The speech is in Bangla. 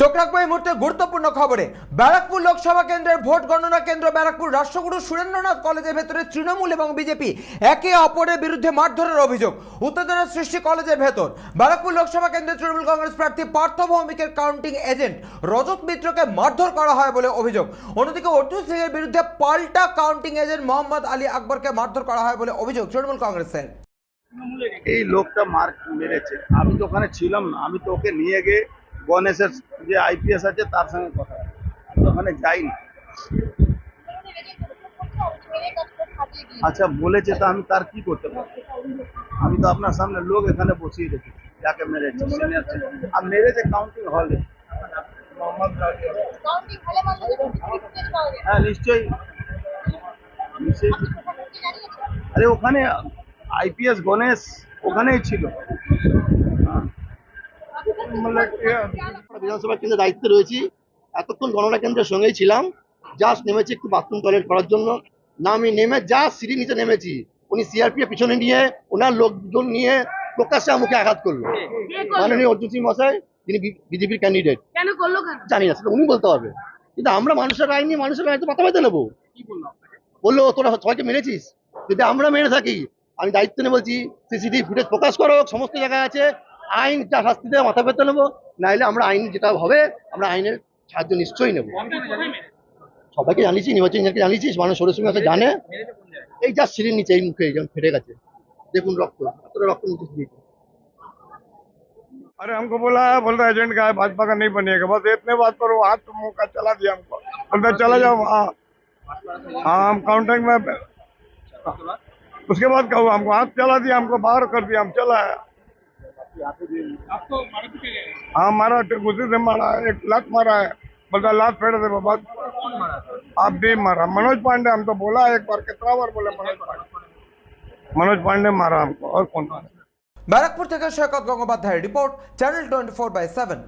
চোখ রাখব এই মুহূর্তে গুরুত্বপূর্ণ খবরে। ব্যারাকপুর লোকসভা কেন্দ্রের ভোট গণনা কেন্দ্র ব্যারাকপুর, রাষ্ট্রগুরু সুরেন্দ্রনাথ কলেজের ভেতরে তৃণমূল এবং বিজেপি একে অপরের বিরুদ্ধে মারধরের অভিযোগ উত্তেজনা সৃষ্টি কলেজের ভেতর। ব্যারাকপুর লোকসভা কেন্দ্রে তৃণমূল কংগ্রেস প্রার্থী পার্থ ভৌমিকের কাউন্টিং এজেন্ট রজত মিত্রকে মারধর করা হয় বলে অভিযোগ। অন্যদিকে অর্জুন সিং এর বিরুদ্ধে পাল্টা কাউন্টিং এজেন্ট মোহাম্মদ আলী আকবরকে মারধর করা হয় বলে অভিযোগ তৃণমূল কংগ্রেসের। এই লোকটা মার মেরেছে। আমি তো ওখানে ছিলাম না। আমি তো ওকে নিয়ে গিয়ে গণেশের যে আইপিএস আছে তার সঙ্গে কথা। আমি ওখানে যাইনি আচ্ছা বলেছে তো আমি তার কি করতে পারব? আমি তো আপনার সামনে লোক এখানে বসিয়ে রেখেছি, যাকে মেরেছে আর মেরেছে কাউন্টিং হলে হ্যাঁ নিশ্চয়ই। নিশ্চয়ই। আরে, ওখানে আইপিএস গণেশ ওখানেই ছিল। বিধানসভা কেন্দ্রে দায়িত্বে রয়েছি। এতক্ষণ গণনা কেন্দ্রের সঙ্গেই ছিলাম। জাস্ট নেমেছি একটু বাথরুম টয়লেট করার জন্য। না আমি নেমে যা সিঁড়ি নিচে নেমেছি। উনি সিআরপি পিছনে নিয়ে ওনার লোকজন নিয়ে প্রকাশ্যে আমাকে আঘাত করল। মাননীয় অর্জুন সিং মশাই তিনি বিজেপির ক্যান্ডিডেট কেন করল কেন? জানি না সেটা উনি বলতে হবে। কিন্তু আমরা মানুষের আইন নিয়ে মানুষের আইন তো মাথা পেতে নেব। বলল তোরা সবাইকে মেরেছিস যদি আমরা মেরে থাকি আমি দায়িত্ব নিয়ে বলছি সিসিটিভি ফুটেজ প্রকাশ করো সমস্ত জায়গায় আছে আইন যা শাস্তি দেয় মাথা পেতে নেবো নাইলে আমরা আইন যেটা হবে আমরা আইনের সাহায্য নিশ্চয়ই নেবো সবাইকে জানিয়েছি নির্বাচন ইঞ্জিনিয়ারকে জানিয়েছি মানুষ সরস্বতী মাসে জানে এই যা সিঁড়ির নিচে এই মুখে যেমন ফেটে গেছে দেখুন রক্ত এতটা রক্ত নিচে দিয়েছে अरे हमको बोला है बोलता एजेंट का है भाजपा का नहीं बनेगा बस इतने बात पर वो हाथ मुंह का चला दिया हमको बोलता चला जाओ हाँ हाँ हम काउंटिंग में उसके बाद कहूँ हमको हाथ चला दिया हमको बाहर कर दिया हम चला है हाँ मारा गुस्से से मारा है, एक लात मारा है बोलता लात फेड़ दे बाबा आप भी मारा मनोज पांडे हम तो बोला एक बार कितना बार बोले मनोज पांडे मनोज पांडे मारा हमको और कौन ব্যারাকপুর থেকে সৈকত গঙ্গোপাধ্যায়ের report channel twenty four by seven